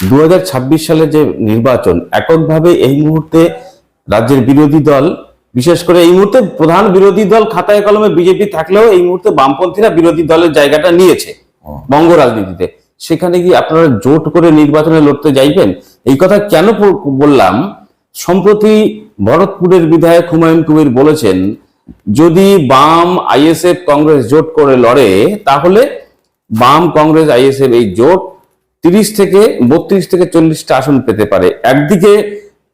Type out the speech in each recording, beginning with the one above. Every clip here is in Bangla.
দু সালে যে নির্বাচন এককভাবে এই মুহূর্তে রাজ্যের বিরোধী দল বিশেষ করে এই মুহূর্তে প্রধান বিরোধী দল খাতায় কলমে বিজেপি থাকলেও এই মুহূর্তে বামপন্থীরা বিরোধী দলের জায়গাটা নিয়েছে বঙ্গ রাজনীতিতে। সেখানে কি আপনারা জোট করে নির্বাচনে লড়তে যাইবেন? এই কথা কেন বললাম? সম্প্রতি ভরতপুরের বিধায়ক হুমায়ুন কবির বলেছেন যদি বাম আইএসএফ কংগ্রেস জোট করে লড়ে তাহলে বাম কংগ্রেস আইএসএফ এই জোট তিরিশ থেকে বত্রিশ থেকে চল্লিশটা আসন পেতে পারে। একদিকে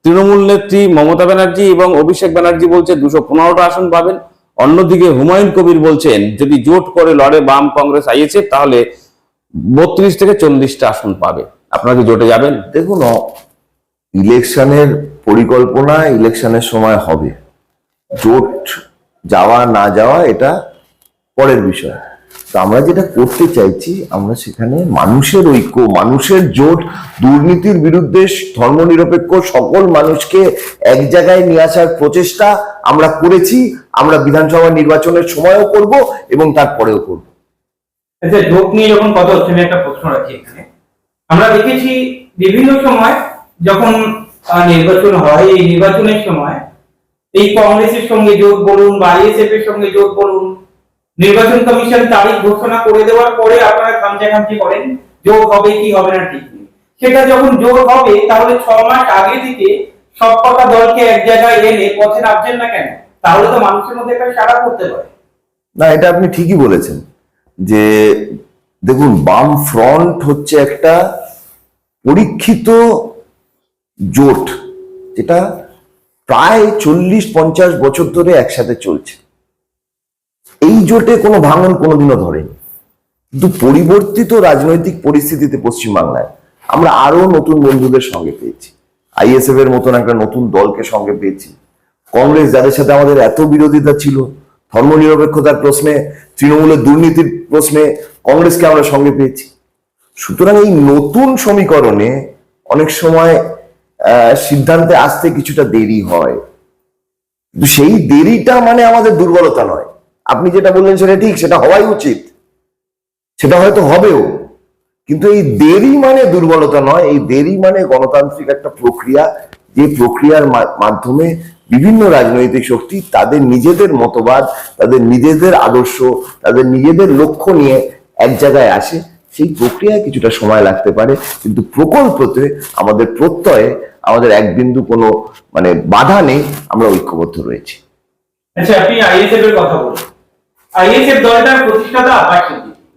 তৃণমূল নেত্রী মমতা ব্যানার্জি এবং অভিষেক ব্যানার্জি বলছে দুশো পনেরোটা আসন পাবেন। অন্যদিকে হুমায়ুন কবির বলছেন, যদি জোট করে লড়ে বাম কংগ্রেস আইএসএফ, তাহলে বত্রিশ থেকে চল্লিশটা আসন পাবে। আপনারা কি জোটে যাবেন? দেখুন ইলেকশনের পরিকল্পনা ইলেকশনের সময় হবে। জোট যাওয়া না যাওয়া এটা পরের বিষয়। তো আমরা যেটা করতে চাইছি, আমরা সেখানে মানুষের ঐক্য, মানুষের জোট, দুর্নীতির বিরুদ্ধে ধর্মনিরপেক্ষ সকল মানুষকে এক জায়গায় নিয়ে আসার প্রচেষ্টা আমরা করেছি। আমরা বিধানসভা নির্বাচনের সময়ও করব এবং তারপরেও করব। আচ্ছা জোট নিয়ে যখন কথা হচ্ছে, আমি একটা প্রশ্ন রাখি এখানে। আমরা দেখেছি বিভিন্ন সময় যখন নির্বাচন হয়, এই নির্বাচনের সময় এই কংগ্রেসের সঙ্গে জোট বলুন বা আইএসএফ এর সঙ্গে জোট বলুন নির্বাচন কমিশন তারিখ ঘোষণা করে দেওয়ার পরে আপনারা খামচা খামচি করেন জোট হবে কি হবে না ঠিক নেই। সেটা যখন জোট হবে, তাহলে ছ মাস আগে থেকে সব কটা দলকে এক জায়গায় এনে পথে নামছেন না কেন? তাহলে তো মানুষের মধ্যে একটা সাড়া করতে পারে। না, এটা আপনি ঠিকই বলেছেন যে, দেখুন, বাম ফ্রন্ট হচ্ছে একটা পরীক্ষিত জোট, যেটা প্রায় চল্লিশ পঞ্চাশ বছর ধরে একসাথে চলছে। এই জোটে কোনো ভাঙন কোনোদিনও ধরেনি। কিন্তু পরিবর্তিত রাজনৈতিক পরিস্থিতিতে পশ্চিমবাংলায় আমরা আরও নতুন বন্ধুদের সঙ্গে পেয়েছি। আইএসএফ এর মতন একটা নতুন দলকে সঙ্গে পেয়েছি। কংগ্রেস যাদের সাথে আমাদের এত বিরোধিতা ছিল, ধর্মনিরপেক্ষতার প্রশ্নে, তৃণমূলের দুর্নীতির প্রশ্নে কংগ্রেসকে আমরা সঙ্গে পেয়েছি। সুতরাং এই নতুন সমীকরণে অনেক সময় সিদ্ধান্তে আসতে কিছুটা দেরি হয়। কিন্তু সেই দেরিটা মানে আমাদের দুর্বলতা নয়। আপনি যেটা বললেন সেটা ঠিক, সেটা হওয়াই উচিত। সেটা হয়তো হবেও। কিন্তু এই দেরি মানে দুর্বলতা নয়, এই দেরি মানে গণতান্ত্রিক একটা প্রক্রিয়া। যে প্রক্রিয়ার মাধ্যমে বিভিন্ন রাজনৈতিক শক্তি তাদের নিজেদের মতবাদ, তাদের নিজেদের আদর্শ, তাদের নিজেদের লক্ষ্য নিয়ে এক জায়গায় আসে। সেই প্রক্রিয়ায় কিছুটা সময় লাগতে পারে। কিন্তু প্রকল্পতে আমাদের প্রত্যয়ে, আমাদের এক বিন্দু কোনো মানে বাধা নেই, আমরা ঐক্যবদ্ধ রয়েছি। আচ্ছা আপনি আইএসএফ এর কথা বলুন আইএসএফ দলটার প্রতিষ্ঠাতা আব্বাস।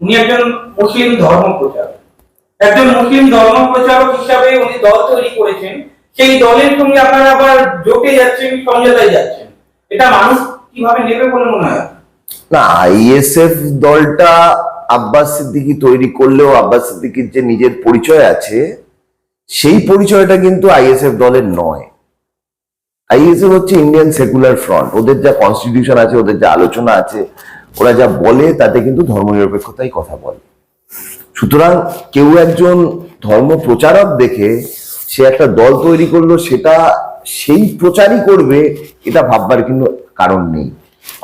উনি একজন মুসলিম ধর্ম প্রচারক। একজন মুসলিম ধর্ম প্রচারক হিসাবে উনি দল তৈরি করেছেন। সেই দলের সঙ্গে আপনারা আবার জোটে যাচ্ছেন, সমঝোতায় যাচ্ছেন। এটা মানুষ কীভাবে নেবে বলে মনে হয়? না আইএসএফ দলটা আব্বাস সিদ্দিকি তৈরি করলেও, আব্বাস সিদ্দিকির যে নিজের পরিচয় আছে, সেই পরিচয়টা কিন্তু আইএসএফ দলের নয়। আইএসএফ হচ্ছে ইন্ডিয়ান সেকুলার ফ্রন্ট। ওদের যা কনস্টিটিউশন আছে, ওদের যা আলোচনা আছে ওরা যা বলে তাতে কিন্তু ধর্মনিরপেক্ষতাই কথা বলে। সুতরাং কেউ একজন ধর্ম প্রচারক দেখে সে একটা দল তৈরি করল, সেটা সেই প্রচারই করবে, এটা ভাববার কিন্তু কারণ নেই।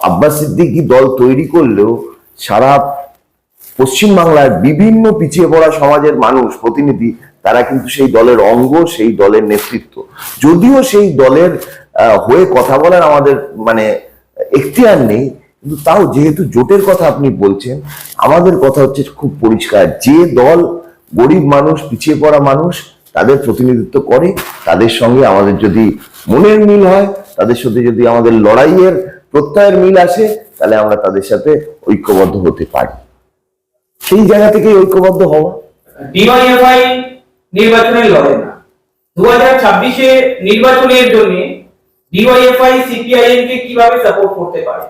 আব্বাস সিদ্দিকি দল তৈরি করলেও সারা পশ্চিমবাংলার বিভিন্ন পিছিয়ে পড়া সমাজের মানুষ, প্রতিনিধি, তারা কিন্তু সেই দলের অঙ্গ, সেই দলের নেতৃত্ব। যদিও সেই দলের হয়ে কথা বলার আমাদের মানে এখতিয়ার নেই কিন্তু তাও যেহেতু জোটের কথা আপনি বলছেন, আমাদের কথা হচ্ছে খুব পরিষ্কার। যে দল গরিব মানুষ, পিছিয়ে পড়া মানুষ, তাদের প্রতিনিধিত্ব করে, তাদের সঙ্গে আমাদের যদি মনের মিল হয়, তাদের সাথে যদি আমাদের লড়াইয়ের প্রত্যয়ের মিল আসে, তাহলে আমরা তাদের সাথে ঐক্যবদ্ধ হতে পারি। সেই জায়গা থেকে ঐক্যবদ্ধ হওয়া। ডিওয়াইএফআই নির্বাচনে লড়ে না। দু হাজার ছাব্বিশে নির্বাচনের জন্য ডিওয়াইএফআই, সিপিআইএম কে কীভাবে সাপোর্ট করতে পারে?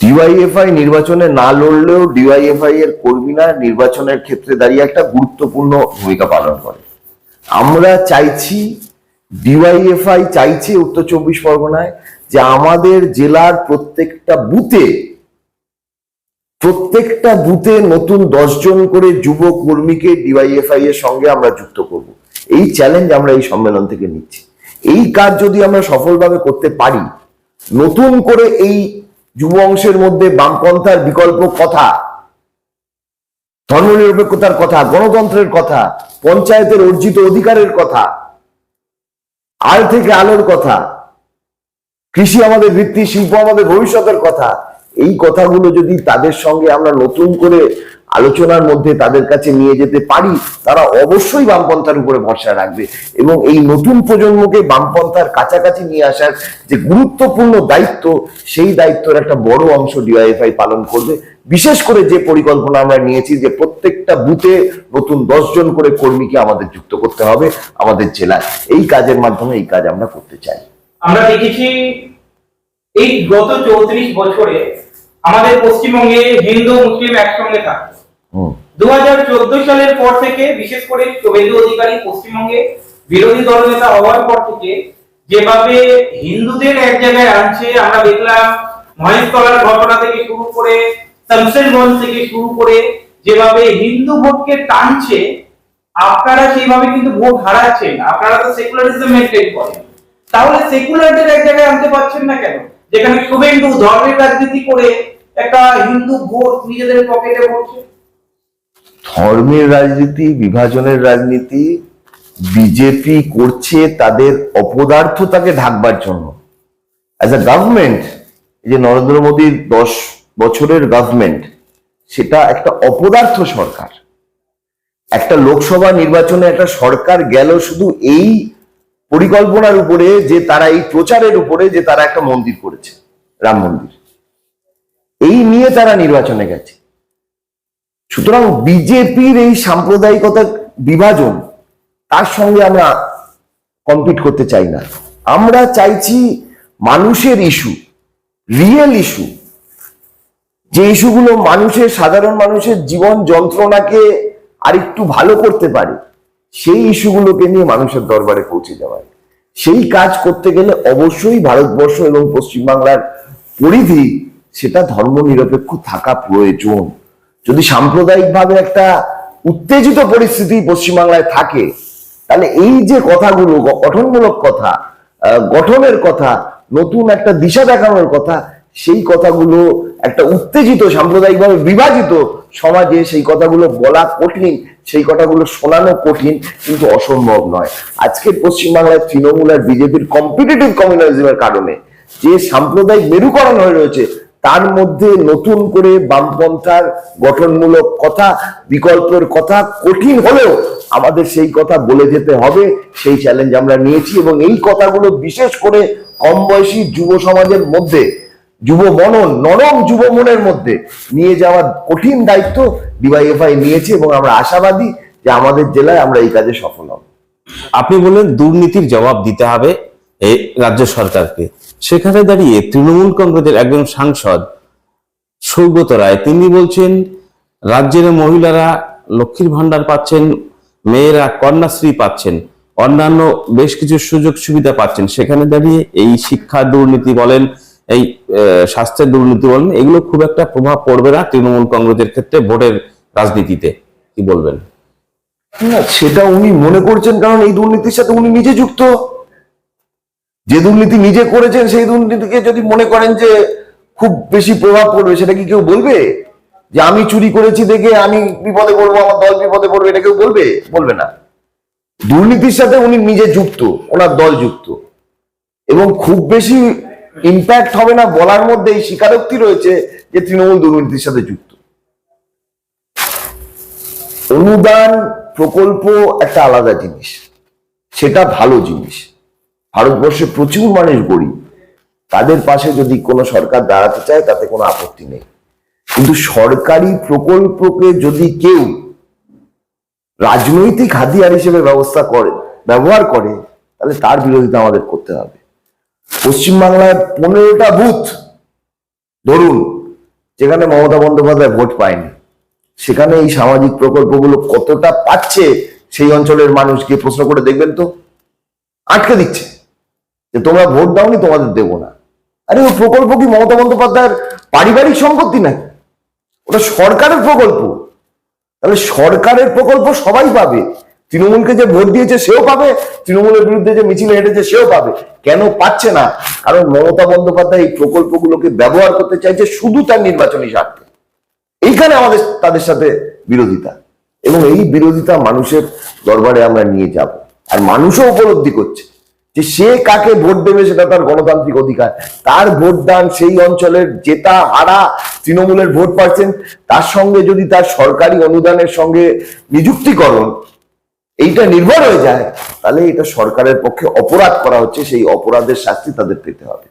ডিওয়াইএফআই নির্বাচনে না লড়লেও ডিওয়াইএফআই এর কর্মীরা নির্বাচনের ক্ষেত্রে দাঁড়িয়ে একটা গুরুত্বপূর্ণ ভূমিকা পালন করে। আমরা চাইছি ডিওয়াইএফআই চাইছে উত্তর চব্বিশ পরগনায় যে আমাদের জেলার প্রত্যেকটা বুথে প্রত্যেকটা বুথে নতুন জন করে যুব কর্মীকে ডিওয়াইএফআই এর সঙ্গে আমরা যুক্ত করব। এই চ্যালেঞ্জ আমরা এই সম্মেলন থেকে নিচ্ছি। এই কাজ যদি আমরা সফলভাবে করতে পারি, নতুন করে এই যুব অংশের মধ্যে বামপন্থার বিকল্প কথা, ধর্মনিরপেক্ষতার কথা, গণতন্ত্রের কথা, পঞ্চায়েতের অর্জিত অধিকারের কথা আল থেকে আলোর কথা, কৃষি আমাদের বৃত্তি, শিল্প আমাদের ভবিষ্যতের কথা, এই কথাগুলো যদি তাদের সঙ্গে আমরা নতুন করে আলোচনার মধ্যে তাদের কাছে নিয়ে যেতে পারি, তারা অবশ্যই বামপন্থার উপরে ভরসা রাখবে। এবং এই নতুন প্রজন্মকে বামপন্থার কাছাকাছি নিয়ে আসার যে গুরুত্বপূর্ণ দায়িত্ব, সেই দায়িত্বের একটা বড় অংশ ডিওয়াইএফআই পালন করবে। বিশেষ করে যে পরিকল্পনা আমরা নিয়েছি যে প্রত্যেকটা বুথে নতুন জন করে কর্মীকে আমাদের যুক্ত করতে হবে আমাদের জেলায়। এই কাজের মাধ্যমে এই কাজ আমরা করতে চাই। আমরা দেখেছি এই গত চৌত্রিশ বছরে আমাদের পশ্চিমবঙ্গে হিন্দু মুসলিম একসঙ্গে থাকে। দু সালের পর থেকে বিশেষ করে শুভেন্দু অধিকারী পশ্চিমবঙ্গে বিরোধী দলনেতা হওয়ার পর থেকে যেভাবে হিন্দুদের এক জায়গায় আনছে আমরা দেখলাম মহেশতলার ঘটনা থেকে শুরু করে শামশেরগঞ্জ থেকে শুরু করে যেভাবে হিন্দু ভোটকে টানছে আপনারা সেইভাবে কিন্তু ভোট হারাচ্ছেন আপনারা তো সেকুলারিজম মেনটেন করেন। তাহলে সেকুলারদের এক জায়গায় আনতে পারছেন না কেন? যেখানে শুভেন্দু ধর্মের রাজনীতি করে একটা হিন্দু ভোট নিজেদের পকেটে ভরছে ধর্মের রাজনীতি, বিভাজনের রাজনীতি বিজেপি করছে তাদের অপদার্থতাকে ঢাকবার জন্য। অ্যাজ আ গভর্নমেন্ট যে নরেন্দ্র মোদীর দশ বছরের গভর্নমেন্ট সেটা একটা অপদার্থ সরকার। একটা লোকসভা নির্বাচনে একটা সরকার গেল শুধু এই পরিকল্পনার উপরে যে তারা এই প্রচারের উপরে যে তারা একটা মন্দির করেছে, রাম মন্দির। এই নিয়ে তারা নির্বাচনে গেছে। সুতরাং বিজেপির এই সাম্প্রদায়িকতা বিভাজন, তার সঙ্গে আমরা কম্পিট করতে চাই না। আমরা চাইছি মানুষের ইস্যু রিয়েল ইস্যু যে ইস্যুগুলো মানুষের, সাধারণ মানুষের জীবন যন্ত্রণাকে আরেকটু ভালো করতে পারে, সেই ইস্যুগুলোকে নিয়ে মানুষের দরবারে পৌঁছে যাওয়ার সেই কাজ করতে গেলে অবশ্যই ভারতবর্ষ এবং পশ্চিমবাংলার পরিধি সেটা ধর্মনিরপেক্ষ থাকা প্রয়োজন। যদি সাম্প্রদায়িকভাবে একটা উত্তেজিত পরিস্থিতি পশ্চিমবাংলায় থাকে, তাহলে এই যে কথাগুলো গঠনমূলক কথা গঠনের কথা, নতুন একটা দিশা দেখানোর কথা, সেই কথাগুলো একটা উত্তেজিত, সাম্প্রদায়িকভাবে বিভাজিত সমাজে সেই কথাগুলো বলা কঠিন, সেই কথাগুলো শোনানো কঠিন কিন্তু অসম্ভব নয়। আজকে পশ্চিমবাংলায় তৃণমূল আর বিজেপির কম্পিটিটিভ কমিউনালিজমের কারণে যে সাম্প্রদায়িক মেরুকরণ হয়ে রয়েছে তার মধ্যে নতুন করে বামপন্থার গঠনমূলক কথা, বিকল্পের কথা কঠিন হলেও আমাদের সেই কথা বলে যেতে হবে, সেই চ্যালেঞ্জ আমরা নিয়েছি এবং এই কথাগুলো বিশেষ করে কম বয়সী যুব সমাজের মধ্যে, যুব মনন, নরম যুব মনের মধ্যে নিয়ে যাওয়ার কঠিন দায়িত্ব ডিওয়াইএফআই নিয়েছে এবং আমরা আশাবাদী যে আমাদের জেলায় আমরা এই কাজে সফল হব। আপনি বললেন দুর্নীতির জবাব দিতে হবে এই রাজ্য সরকারকে। সেখানে দাঁড়িয়ে তৃণমূল কংগ্রেসের একজন সাংসদ সৌগত রায়, তিনি বলছেন, রাজ্যের মহিলারা লক্ষ্মীর ভান্ডার পাচ্ছেন, মেয়েরা কন্যাশ্রী পাচ্ছেন, অন্যান্য বেশ কিছু সুযোগ সুবিধা পাচ্ছেন। সেখানে দাঁড়িয়ে এই শিক্ষা দুর্নীতি বলেন, এই স্বাস্থ্যের দুর্নীতি বলেন, এগুলো খুব একটা প্রভাব পড়বে না তৃণমূল কংগ্রেসের ক্ষেত্রে ভোটের রাজনীতিতে। কি বলবেন? না, সেটা উনি মনে করছেন, কারণ এই দুর্নীতির সাথে উনি নিজে যুক্ত। যে দুর্নীতি নিজে করেছেন, সেই দুর্নীতিকে যদি মনে করেন যে খুব বেশি প্রভাব পড়বে, সেটা কি কেউ বলবে? যে আমি চুরি করেছি দেখে আমি বিপদে পড়ব, আমার দল বিপদে পড়বে, এটা কেউ বলবে? বলবে না। দুর্নীতির সাথে উনি নিজে যুক্ত, ওনার দল যুক্ত। এবং খুব বেশি ইম্প্যাক্ট হবে না বলার মধ্যে এই স্বীকারোক্তি রয়েছে যে তৃণমূল দুর্নীতির সাথে যুক্ত। অনুদান প্রকল্প একটা আলাদা জিনিস, সেটা ভালো জিনিস। ভারতবর্ষে প্রচুর মানুষ গরিব। তাদের পাশে যদি কোনো সরকার দাঁড়াতে চায়, তাতে কোনো আপত্তি নেই। কিন্তু সরকারি প্রকল্পকে যদি কেউ রাজনৈতিক হাতিয়ার হিসেবে ব্যবস্থা করে, ব্যবহার করে, তাহলে তার বিরোধিতা আমাদের করতে হবে। পশ্চিমবাংলায় পনেরোটা বুথ, ধরুন, যেখানে মমতা বন্দ্যোপাধ্যায় ভোট পায়নি, সেখানে এই সামাজিক প্রকল্পগুলো কতটা পাচ্ছে, সেই অঞ্চলের মানুষ গিয়ে প্রশ্ন করে দেখবেন তো? আটকে দিচ্ছে। যে তোমরা ভোট দাওনি, তোমাদের দেবো না। আরে ওই প্রকল্প কি মমতা বন্দ্যোপাধ্যায়ের পারিবারিক সম্পত্তি নাকি? ওটা সরকারের প্রকল্প। তাহলে সরকারের প্রকল্প সবাই পাবে। তৃণমূলকে যে ভোট দিয়েছে সেও পাবে, তৃণমূলের বিরুদ্ধে যে মিছিলে হেঁটেছে সেও পাবে। কেন পাচ্ছে না? কারণ মমতা বন্দ্যোপাধ্যায় এই প্রকল্পগুলোকে ব্যবহার করতে চাইছে শুধু তার নির্বাচনী স্বার্থে। এইখানে আমাদের, তাদের সাথে বিরোধিতা। এবং এই বিরোধিতা মানুষের দরবারে আমরা নিয়ে যাব। আর মানুষও উপলব্ধি করছে। যে সে কাকে ভোট দেবে সেটা তার গণতান্ত্রিক অধিকার। তার ভোট দান সেই অঞ্চলের জেতা, হারা তৃণমূলের ভোট পাচ্ছেন তার সঙ্গে যদি তার সরকারি অনুদানের সঙ্গে নিযুক্তিকরণ এইটা নির্ভর হয়ে যায়, তাহলে এটা সরকারের পক্ষে অপরাধ করা হচ্ছে, সেই অপরাধের শাস্তি তাদের পেতে হবে।